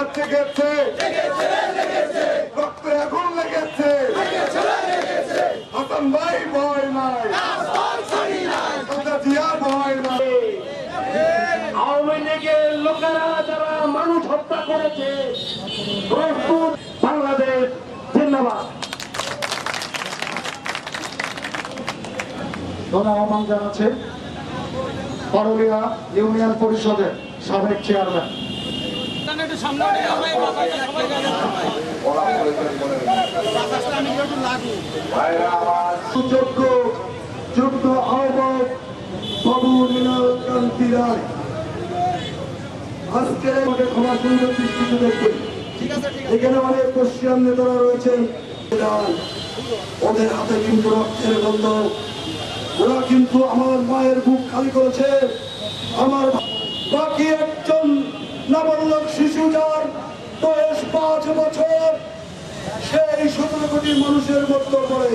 আবার জেগেছে। রক্তে আগুন লেগেছে। হাসান ভাই ভয় নাই। খালেদা ভয় নাই। আওয়ামী লীগের লোকেরা যারা মানুষ হত্যা করেছে প্রস্তুত বাংলাদেশ জিন্দাবাদ। আহ্বান জানাচ্ছে পারুলিয়া ইউনিয়ন পরিষদের সাবেক চেয়ারম্যান সুযোগ্য যুগ্ম আহ্বায়ক বাবু মৃণাল রায়। আজকের আমাকে ক্ষমা সুন্দর দৃষ্টিতে দেখবেন এখানে অনেক পশ্চিম নেতারা রয়েছেন। ওদের হাতে কিন্তু রক্তের গন্ধ। ওরা কিন্তু আমার মায়ের বুক খালি করেছে। আমার বাকি একজন নাবালক শিশু যার বয়স পাঁচ বছর। সেই সতেরো কোটি মানুষের মতো করে